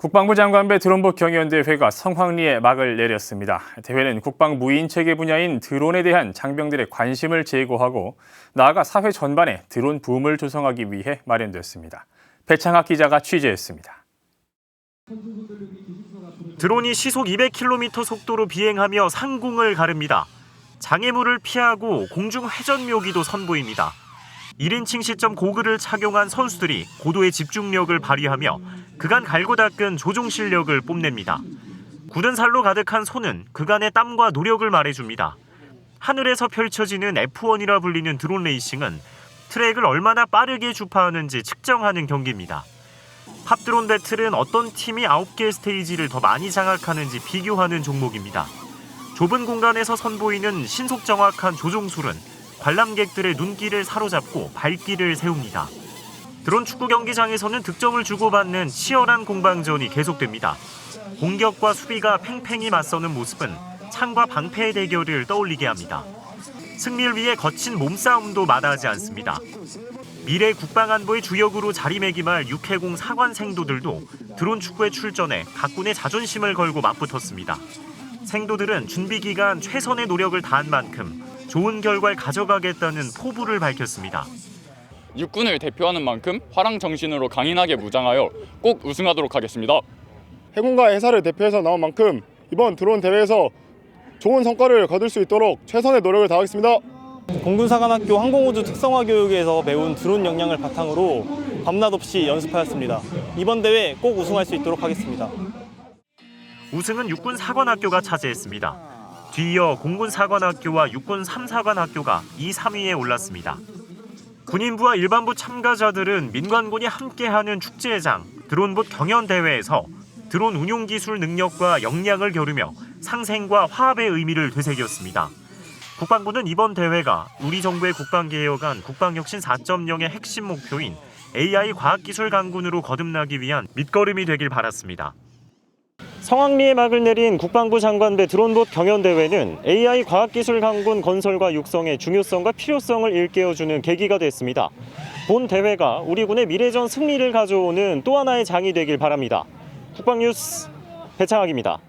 국방부 장관배 드론복 경연대회가 성황리에 막을 내렸습니다. 대회는 국방 무인 체계 분야인 드론에 대한 장병들의 관심을 제고하고 나아가 사회 전반에 드론 붐을 조성하기 위해 마련됐습니다. 배창학 기자가 취재했습니다. 드론이 시속 200km 속도로 비행하며 상공을 가릅니다. 장애물을 피하고 공중 회전 묘기도 선보입니다. 1인칭 시점 고글을 착용한 선수들이 고도의 집중력을 발휘하며 그간 갈고 닦은 조종 실력을 뽐냅니다. 굳은 살로 가득한 손은 그간의 땀과 노력을 말해줍니다. 하늘에서 펼쳐지는 F1이라 불리는 드론 레이싱은 트랙을 얼마나 빠르게 주파하는지 측정하는 경기입니다. 팝드론 배틀은 어떤 팀이 9개 스테이지를 더 많이 장악하는지 비교하는 종목입니다. 좁은 공간에서 선보이는 신속 정확한 조종술은 관람객들의 눈길을 사로잡고 발길을 세웁니다. 드론 축구 경기장에서는 득점을 주고받는 치열한 공방전이 계속됩니다. 공격과 수비가 팽팽히 맞서는 모습은 창과 방패의 대결을 떠올리게 합니다. 승리를 위해 거친 몸싸움도 마다하지 않습니다. 미래 국방안보의 주역으로 자리매김할 육해공 사관 생도들도 드론 축구에 출전해 각군의 자존심을 걸고 맞붙었습니다. 생도들은 준비 기간 최선의 노력을 다한 만큼 좋은 결과를 가져가겠다는 포부를 밝혔습니다. 육군을 대표하는 만큼 화랑 정신으로 강인하게 무장하여 꼭 우승하도록 하겠습니다. 해군과 해사를 대표해서 나온 만큼 이번 드론 대회에서 좋은 성과를 거둘 수 있도록 최선의 노력을 다하겠습니다. 공군사관학교 항공우주 특성화 교육에서 배운 드론 역량을 바탕으로 밤낮 없이 연습하였습니다. 이번 대회 꼭 우승할 수 있도록 하겠습니다. 우승은 육군 사관학교가 차지했습니다. 뒤이어 공군 사관학교와 육군 3사관학교가 2, 3위에 올랐습니다. 군인부와 일반부 참가자들은 민관군이 함께하는 축제장 드론봇 경연 대회에서 드론 운용 기술 능력과 역량을 겨루며 상생과 화합의 의미를 되새겼습니다. 국방부는 이번 대회가 우리 정부의 국방개혁안 국방혁신 4.0의 핵심 목표인 AI 과학기술 강군으로 거듭나기 위한 밑거름이 되길 바랐습니다. 성황리에 막을 내린 국방부 장관배 드론봇 경연대회는 AI 과학기술 강군 건설과 육성의 중요성과 필요성을 일깨워주는 계기가 됐습니다. 본 대회가 우리 군의 미래전 승리를 가져오는 또 하나의 장이 되길 바랍니다. 국방뉴스 배창학입니다.